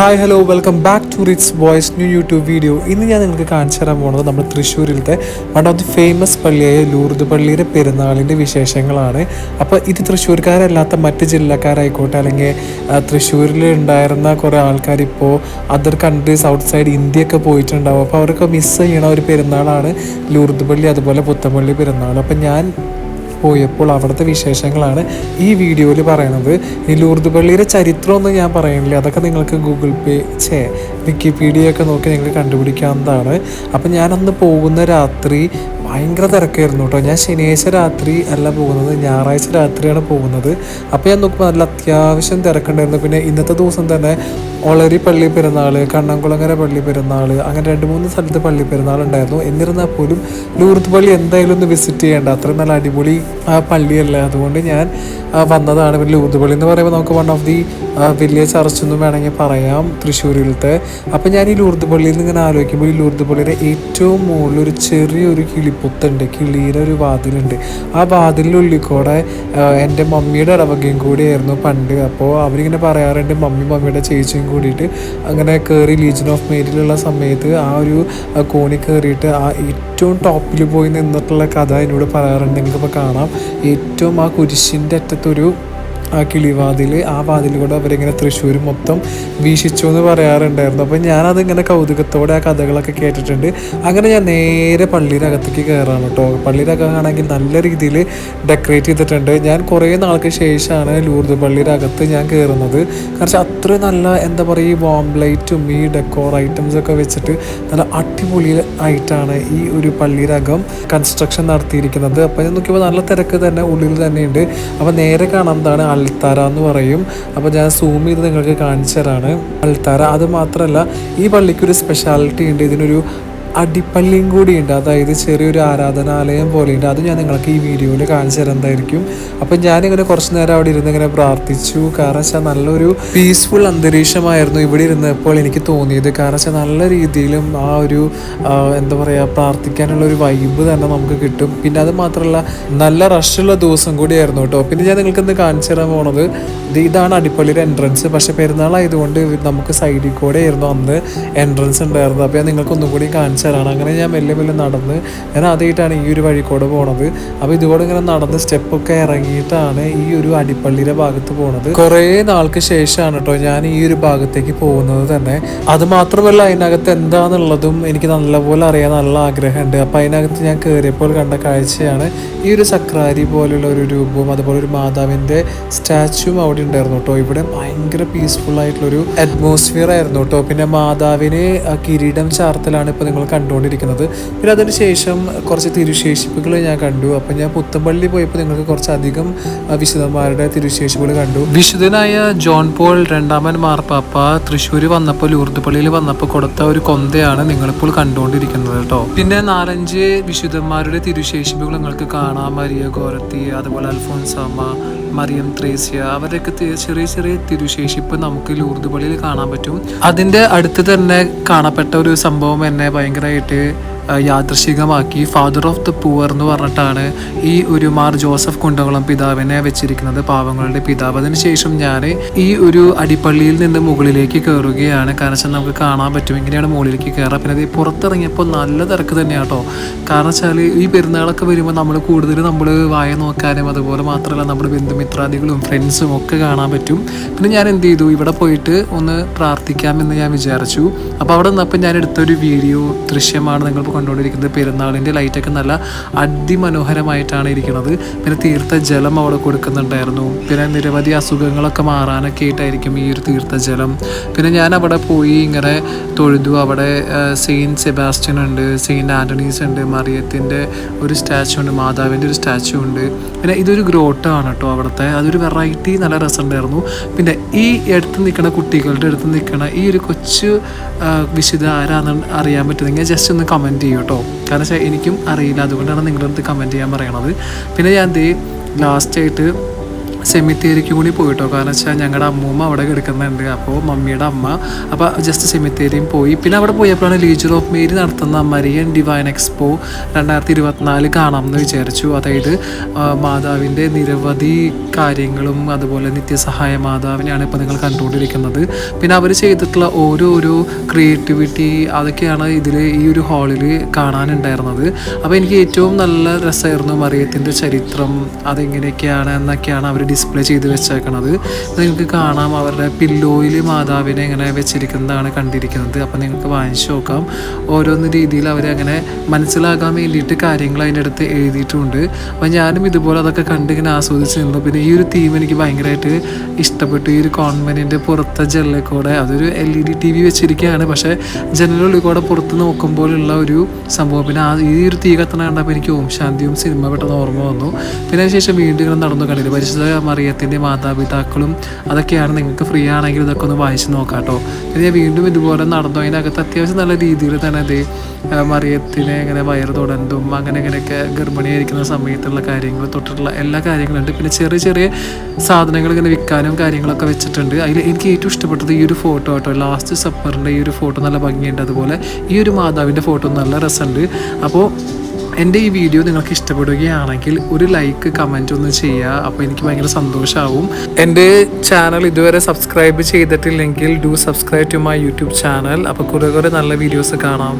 Hi hello welcome back to Ritz Boys new YouTube video ഇന്ന് ഞാൻ നിങ്ങൾക്ക് കാണിച്ചു തരാൻ പോകുന്നത് നമ്മുടെ തൃശ്ശൂരിലത്തെ വൺ ഓഫ് ദി ഫേമസ് പള്ളിയായ ലൂർദ് പള്ളിയുടെ പെരുന്നാളിന്റെ വിശേഷങ്ങളാണ്. അപ്പോൾ ഇത് തൃശ്ശൂർക്കാരല്ലാത്ത മറ്റ് ജില്ലക്കാരായിക്കോട്ടെ അല്ലെങ്കിൽ തൃശ്ശൂരിൽ ഉണ്ടായിരുന്ന കുറേ ആൾക്കാർ ഇപ്പോൾ അതർ കൺട്രീസ് ഔട്ട്സൈഡ് ഇന്ത്യയൊക്കെ പോയിട്ടുണ്ടാവും. അപ്പോൾ അവരൊക്കെ മിസ് ചെയ്യണ ഒരു പെരുന്നാളാണ് ലൂർദ് പള്ളി അതുപോലെ പുത്തമ്പള്ളി പെരുന്നാൾ. അപ്പോൾ ഞാൻ പോയപ്പോൾ അവിടുത്തെ വിശേഷങ്ങളാണ് ഈ വീഡിയോയിൽ പറയണത്. ഈ ലൂർദ് പള്ളിയുടെ ചരിത്രമൊന്നും ഞാൻ പറയണില്ല. അതൊക്കെ നിങ്ങൾക്ക് ഗൂഗിൾ പേ ചേ വിക്കിപീഡിയ ഒക്കെ നോക്കി നിങ്ങൾക്ക് കണ്ടുപിടിക്കാവുന്നതാണ്. അപ്പം ഞാനന്ന് പോകുന്ന രാത്രി ഭയങ്കര തിരക്കായിരുന്നു കേട്ടോ. ഞാൻ ശനിയാഴ്ച രാത്രി അല്ല പോകുന്നത് ഞായറാഴ്ച രാത്രിയാണ് പോകുന്നത്. അപ്പോൾ ഞാൻ നോക്കുമ്പോൾ നല്ല അത്യാവശ്യം തിരക്കുണ്ടായിരുന്നു. പിന്നെ ഇന്നത്തെ ദിവസം തന്നെ ഒളരി പള്ളി പെരുന്നാൾ കണ്ണംകുളങ്ങര പള്ളി പെരുന്നാൾ അങ്ങനെ രണ്ട് മൂന്ന് സ്ഥലത്ത് പള്ളി പെരുന്നാൾ ഉണ്ടായിരുന്നു എന്നിരുന്നാൽ പോലും ലൂർത്ത് പള്ളി എന്തായാലും ഒന്ന് വിസിറ്റ് ചെയ്യേണ്ട. അത്രയും നല്ല അടിപൊളി പള്ളിയല്ല. അതുകൊണ്ട് ഞാൻ വന്നതാണ്. പിന്നെ ലൂർത്ത് പള്ളി എന്ന് പറയുമ്പോൾ നമുക്ക് വൺ ഓഫ് ദി വലിയ ചർച്ചെന്നും വേണമെങ്കിൽ പറയാം തൃശ്ശൂരിലത്തെ. അപ്പം ഞാൻ ഈ ലൂർദ് പള്ളിയിൽ നിന്ന് ഇങ്ങനെ ആലോചിക്കുമ്പോൾ ഈ ലൂർദ് പള്ളിയുടെ ഏറ്റവും മുകളിൽ ഒരു ചെറിയൊരു കിളിപ്പുത്തുണ്ട്. കിളിയുടെ ഒരു വാതിലുണ്ട്. ആ വാതിലിന്റെ ഉള്ളിക്കൂടെ എന്റെ മമ്മിയുടെ ഇടവകയും കൂടിയായിരുന്നു പണ്ട്. അപ്പോൾ അവരിങ്ങനെ പറയാറുണ്ട് മമ്മി മമ്മിയുടെ ചേച്ചിയും കൂടിയിട്ട് അങ്ങനെ കയറി ലീജൻ ഓഫ് മേരിലുള്ള സമയത്ത് ആ ഒരു കോണി കയറിയിട്ട് ആ ഏറ്റവും ടോപ്പിൽ പോയി നിന്നിട്ടുള്ള കഥ എന്നോട് പറയാറുണ്ട്. നിങ്ങൾക്കിപ്പോൾ കാണാം. ഏറ്റവും ആ കുരിശിന്റെ അറ്റത്തൊരു ആ കിളിവാതിൽ ആ വാതിലൂടെ അവരിങ്ങനെ തൃശ്ശൂർ മൊത്തം വീക്ഷിച്ചു എന്ന് പറയാറുണ്ടായിരുന്നു. അപ്പം ഞാനതിങ്ങനെ കൗതുകത്തോടെ ആ കഥകളൊക്കെ കേട്ടിട്ടുണ്ട്. അങ്ങനെ ഞാൻ നേരെ പള്ളിയുടെ കയറാണ് കേട്ടോ. പള്ളിയുടെ അകമാണെങ്കിൽ നല്ല രീതിയിൽ ഡെക്കറേറ്റ് ചെയ്തിട്ടുണ്ട്. ഞാൻ കുറേ നാൾക്ക് ശേഷമാണ് ലൂർദ് പള്ളിയുടെ അകത്ത് ഞാൻ കയറുന്നത് കാരണം അത്ര നല്ല എന്താ പറയുക ഈ വോം ലൈറ്റും ഈ ഡെക്കോർ ഐറ്റംസ് ഒക്കെ വെച്ചിട്ട് നല്ല അടിപൊളി ആയിട്ടാണ് ഈ ഒരു പള്ളിയുടെ അകം കൺസ്ട്രക്ഷൻ നടത്തിയിരിക്കുന്നത്. അപ്പോൾ ഞാൻ നോക്കിയപ്പോൾ നല്ല തിരക്ക് തന്നെ ഉള്ളിൽ തന്നെയുണ്ട്. അപ്പോൾ നേരെ കാണുന്നതാണ് അൾത്താര എന്ന് പറയും. അപ്പോൾ ഞാൻ സൂം ചെയ്ത് നിങ്ങൾക്ക് കാണിച്ചു തരാണ്. അൽത്താര അത് മാത്രമല്ല ഈ പള്ളിക്ക് ഒരു സ്പെഷ്യാലിറ്റി ഉണ്ട്. ഇതിനൊരു അടിപ്പള്ളിയും കൂടിയുണ്ട്. അതായത് ചെറിയൊരു ആരാധനാലയം പോലെയുണ്ട്. അത് ഞാൻ നിങ്ങൾക്ക് ഈ വീഡിയോയിൽ കാണിച്ചു തരുന്നതായിരിക്കും അപ്പം ഞാനിങ്ങനെ കുറച്ച് നേരം അവിടെ ഇരുന്ന് ഇങ്ങനെ പ്രാർത്ഥിച്ചു. കാരണം വെച്ചാൽ നല്ലൊരു പീസ്ഫുൾ അന്തരീക്ഷമായിരുന്നു ഇവിടെ ഇരുന്നപ്പോൾ എനിക്ക് തോന്നിയത്. കാരണം വെച്ചാൽ നല്ല രീതിയിലും ആ ഒരു എന്താ പറയുക പ്രാർത്ഥിക്കാനുള്ള ഒരു വൈബ് തന്നെ നമുക്ക് കിട്ടും. പിന്നെ അത് മാത്രമല്ല നല്ല റഷുള്ള ദിവസം കൂടിയായിരുന്നു കേട്ടോ. പിന്നെ ഞാൻ നിങ്ങൾക്ക് ഇന്ന് കാണിച്ചു തരാൻ പോണത് ഇതാണ് അടിപ്പള്ളിയുടെ എൻട്രൻസ് പക്ഷെ പെരുന്നാളായതുകൊണ്ട് നമുക്ക് സൈഡിൽ കൂടെ ആയിരുന്നു അന്ന് എൻട്രൻസ് ഉണ്ടായിരുന്നത്. അപ്പോൾ ഞാൻ നിങ്ങൾക്ക് കൂടി കാണിച്ചു തരാണ് അങ്ങനെ ഞാൻ മെല്ലെ മെല്ലെ നടന്ന് ഞാൻ ആദ്യമായിട്ടാണ് ഈ ഒരു വഴി കൂടെ പോണത്. അപ്പോൾ ഇതുകൂടെ ഇങ്ങനെ നടന്ന് സ്റ്റെപ്പൊക്കെ ഇറങ്ങിയിട്ടാണ് ഈ ഒരു അടിപ്പള്ളിയുടെ ഭാഗത്ത് പോണത്. കുറേ നാൾക്ക് ശേഷമാണ് കേട്ടോ ഞാൻ ഈ ഒരു ഭാഗത്തേക്ക് പോകുന്നത് തന്നെ. അത് മാത്രമല്ല അതിനകത്ത് എന്താണെന്നുള്ളതും എനിക്ക് നല്ലപോലെ അറിയാൻ നല്ല ആഗ്രഹമുണ്ട്. അപ്പൊ അതിനകത്ത് ഞാൻ കയറിയപ്പോൾ കണ്ട കാഴ്ചയാണ് ഈ ഒരു സക്രാരി പോലുള്ള ഒരു രൂപവും അതുപോലെ ഒരു മാതാവിന്റെ സ്റ്റാച്ചുവും അവിടെ ഉണ്ടായിരുന്നു കേട്ടോ. ഇവിടെ ഭയങ്കര പീസ്ഫുൾ ആയിട്ടുള്ള ഒരു അറ്റ്മോസ്ഫിയർ ആയിരുന്നു കേട്ടോ. പിന്നെ മാതാവിന് കിരീടം ചാർത്തലാണ് ഇപ്പോൾ നിങ്ങൾ കണ്ടുകൊണ്ടിരിക്കുന്നത്. പിന്നെ അതിന് ശേഷം കുറച്ച് തിരുശേഷിപ്പുകൾ ഞാൻ കണ്ടു. അപ്പം ഞാൻ പുത്തമ്പള്ളി പോയപ്പോൾ നിങ്ങൾക്ക് കുറച്ചധികം വിശുദ്ധന്മാരുടെ തിരുശേഷിപ്പുകൾ കണ്ടു. വിശുദ്ധനായ ജോൺ പോൾ രണ്ടാമൻ മാർപ്പാപ്പ തൃശ്ശൂർ വന്നപ്പോൾ ലൂർദ്പള്ളിയിൽ വന്നപ്പോൾ കൊടുത്ത ഒരു കൊന്തയാണ് നിങ്ങളിപ്പോൾ കണ്ടുകൊണ്ടിരിക്കുന്നത് കേട്ടോ. പിന്നെ നാലഞ്ച് വിശുദ്ധന്മാരുടെ തിരുശേഷിപ്പുകൾ നിങ്ങൾക്ക് കാണാം. മരിയ ഗോരത്തി അതുപോലെ അൽഫോൻസാമ മറിയം ത്രേസ്യ. അവരൊക്കെ ചെറിയ ചെറിയ തിരുശേഷിപ്പ് നമുക്ക് ലൂർദ്പള്ളിയിൽ കാണാൻ പറ്റും. അതിന്റെ അടുത്ത് തന്നെ കാണപ്പെട്ട ഒരു സംഭവം എന്നെ ഭയങ്കരമായിട്ട് ആ, യാദൃശികമാക്കി ഫാദർ ഓഫ് ദ പൂവർ എന്ന് പറഞ്ഞിട്ടാണ് ഈ ഒരു മാർ ജോസഫ് കുണ്ടകുളം പിതാവിനെ വെച്ചിരിക്കുന്നത് പാവങ്ങളുടെ പിതാവ്. അതിനുശേഷം ഞാൻ ഈ ഒരു അടിപ്പള്ളിയിൽ നിന്ന് മുകളിലേക്ക് കയറുകയാണ്. കാരണം വെച്ചാൽ നമുക്ക് കാണാൻ പറ്റും ഇങ്ങനെയാണ് മുകളിലേക്ക് കയറുക. പിന്നെ അത് പുറത്തിറങ്ങിയപ്പോൾ നല്ല തിരക്ക് തന്നെയാണ് കേട്ടോ കാരണം വെച്ചാൽ ഈ പെരുന്നാളൊക്കെ വരുമ്പോൾ നമ്മൾ കൂടുതൽ നമ്മൾ വായ നോക്കാനും അതുപോലെ മാത്രമല്ല നമ്മുടെ ബന്ധുമിത്രാദികളും ഫ്രണ്ട്സും ഒക്കെ കാണാൻ പറ്റും. പിന്നെ ഞാൻ എന്ത് ചെയ്തു? ഇവിടെ പോയിട്ട് ഒന്ന് പ്രാർത്ഥിക്കാമെന്ന് ഞാൻ വിചാരിച്ചു. അപ്പോൾ അവിടെ നിന്നപ്പോൾ ഞാൻ എടുത്തൊരു വീഡിയോ ദൃശ്യമാണ്. നിങ്ങൾ കണ്ടുകൊണ്ടിരിക്കുന്നത്. പെരുന്നാളിന്റെ ലൈറ്റൊക്കെ നല്ല അതിമനോഹരമായിട്ടാണ് ഇരിക്കുന്നത്. പിന്നെ തീർത്ഥ ജലം അവിടെ കൊടുക്കുന്നുണ്ടായിരുന്നു. പിന്നെ നിരവധി അസുഖങ്ങളൊക്കെ മാറാനൊക്കെ ആയിട്ടായിരിക്കും ഈ ഒരു തീർത്ഥജലം. പിന്നെ ഞാൻ അവിടെ പോയി ഇങ്ങനെ തൊഴുതു. അവിടെ സെയിന്റ് സെബാസ്റ്റ്യൻ ഉണ്ട് സെയിന്റ് ആന്റണീസ് ഉണ്ട് മറിയത്തിന്റെ ഒരു സ്റ്റാച്ചു ഉണ്ട് മാതാവിന്റെ ഒരു സ്റ്റാച്ചു ഉണ്ട്. പിന്നെ ഇതൊരു ഗ്രോട്ടാണ് കേട്ടോ അവിടുത്തെ. അതൊരു വെറൈറ്റി നല്ല രസമുണ്ടായിരുന്നു. പിന്നെ ഈ അടുത്ത് നിൽക്കുന്ന കുട്ടികളുടെ അടുത്ത് നിൽക്കുന്ന ഈ ഒരു കൊച്ചു വിശുദ്ധ ആരാണെന്ന് അറിയാൻ പറ്റുന്നെങ്കിൽ ജസ്റ്റ് ഒന്ന് കമന്റ് ചെയ്യൂ കേട്ടോ കാരണം വെച്ചാൽ എനിക്കും അറിയില്ല. അതുകൊണ്ടാണ് നിങ്ങളുടെ അടുത്ത് കമന്റ് ചെയ്യാൻ പറയണത്. പിന്നെ ഞാൻ ദേ ലാസ്റ്റായിട്ട് സെമിത്തേരിക്ക് കൂടി പോയിട്ടോ. കാരണം വെച്ചാൽ ഞങ്ങളുടെ അമ്മൂമ്മ അവിടെ കിടക്കുന്നുണ്ട്. അപ്പോൾ മമ്മിയുടെ അമ്മ അപ്പോൾ ജസ്റ്റ് സെമിത്തേരിയും പോയി. പിന്നെ അവിടെ പോയപ്പോഴാണ് ലീജർ ഓഫ് മേരി നടത്തുന്ന മരിയൻ ഡിവൈൻ എക്സ്പോ രണ്ടായിരത്തി ഇരുപത്തിനാല് കാണാമെന്ന് വിചാരിച്ചു. അതായത് മാതാവിന്റെ നിരവധി കാര്യങ്ങളും അതുപോലെ നിത്യസഹായ മാതാവിനെയാണ് ഇപ്പോൾ നിങ്ങൾ കണ്ടുകൊണ്ടിരിക്കുന്നത്. പിന്നെ അവർ ചെയ്തിട്ടുള്ള ഓരോരോ ക്രിയേറ്റിവിറ്റി അതൊക്കെയാണ് ഇതിൽ ഈ ഒരു ഹാളിൽ കാണാനുണ്ടായിരുന്നത്. അപ്പോൾ എനിക്ക് ഏറ്റവും നല്ല രസമായിരുന്നു മറിയത്തിന്റെ ചരിത്രം. അതെങ്ങനെയൊക്കെയാണ് എന്നൊക്കെയാണ് അവർ ഡിസ്പ്ലേ ചെയ്ത് വെച്ചേക്കണത്. അത് നിങ്ങൾക്ക് കാണാം. അവരുടെ പില്ലോയിൽ മാതാവിനെ ഇങ്ങനെ വെച്ചിരിക്കുന്നതാണ് കണ്ടിരിക്കുന്നത്. അപ്പോൾ നിങ്ങൾക്ക് വാങ്ങിച്ചു നോക്കാം. ഓരോന്ന് രീതിയിൽ അവരങ്ങനെ മനസ്സിലാക്കാൻ വേണ്ടിയിട്ട് കാര്യങ്ങൾ അതിന്റെ അടുത്ത് എഴുതിയിട്ടുണ്ട്. അപ്പോൾ ഞാനും ഇതുപോലെ അതൊക്കെ കണ്ട് ഇങ്ങനെ ആസ്വദിച്ച് നിന്നു. പിന്നെ ഈ ഒരു തീം എനിക്ക് ഭയങ്കരമായിട്ട് ഇഷ്ടപ്പെട്ടു. ഈ ഒരു കോൺവെന്റിന്റെ പുറത്തെ ജനലിൽ കൂടെ അതൊരു L E D T V വെച്ചിരിക്കുകയാണ്. പക്ഷേ ജനലുള്ളിൽ കൂടെ പുറത്ത് നോക്കുമ്പോഴുള്ള ഒരു സംഭവം. പിന്നെ ആ ഈ ഒരു തീ കത്തണ കണ്ടപ്പോൾ എനിക്ക് ഓം ശാന്തിയും സിനിമ പെട്ടെന്ന് ഓർമ്മ വന്നു. പിന്നെ അതിനുശേഷം വീണ്ടും ഇങ്ങനെ നടന്നു കണ്ടില്ല? പരിശുദ്ധ മറിയത്തിന്റെ മാതാപിതാക്കളും അതൊക്കെയാണ് നിങ്ങൾക്ക് ഫ്രീ ആണെങ്കിൽ ഇതൊക്കെ ഒന്ന് വായിച്ച് നോക്കാട്ടോ. കേട്ടോ പിന്നെ ഞാൻ വീണ്ടും ഇതുപോലെ നടന്നു. അതിനകത്ത് അത്യാവശ്യം നല്ല രീതിയിൽ തന്നെ അത് മറിയത്തിനെ ഇങ്ങനെ വയറ് തുടണ്ടും അങ്ങനെ ഇങ്ങനെയൊക്കെ ഗർഭിണിയായിരിക്കുന്ന സമയത്തുള്ള കാര്യങ്ങൾ തൊട്ടിട്ടുള്ള എല്ലാ കാര്യങ്ങളുണ്ട് പിന്നെ ചെറിയ ചെറിയ സാധനങ്ങൾ ഇങ്ങനെ വിൽക്കാനും കാര്യങ്ങളൊക്കെ വെച്ചിട്ടുണ്ട്. അതിൽ എനിക്ക് ഏറ്റവും ഇഷ്ടപ്പെട്ടത് ഈ ഒരു ഫോട്ടോ കേട്ടോ ലാസ്റ്റ് സപ്പറിന്റെ ഈ ഒരു ഫോട്ടോ നല്ല ഭംഗിയുണ്ട്. അതുപോലെ ഈ ഒരു മാതാവിന്റെ ഫോട്ടോ നല്ല രസമുണ്ട്. അപ്പോൾ എന്റെ ഈ വീഡിയോ നിങ്ങൾക്ക് ഇഷ്ടപ്പെടുകയാണെങ്കിൽ ഒരു ലൈക്ക് കമന്റ് ഒന്ന് ചെയ്യുക. അപ്പോൾ എനിക്ക് ഭയങ്കര സന്തോഷമാവും എന്റെ ചാനൽ ഇതുവരെ സബ്സ്ക്രൈബ് ചെയ്തിട്ടില്ലെങ്കിൽ do subscribe to my YouTube channel അപ്പോൾ കുറേ കുറേ നല്ല വീഡിയോസ് കാണാം.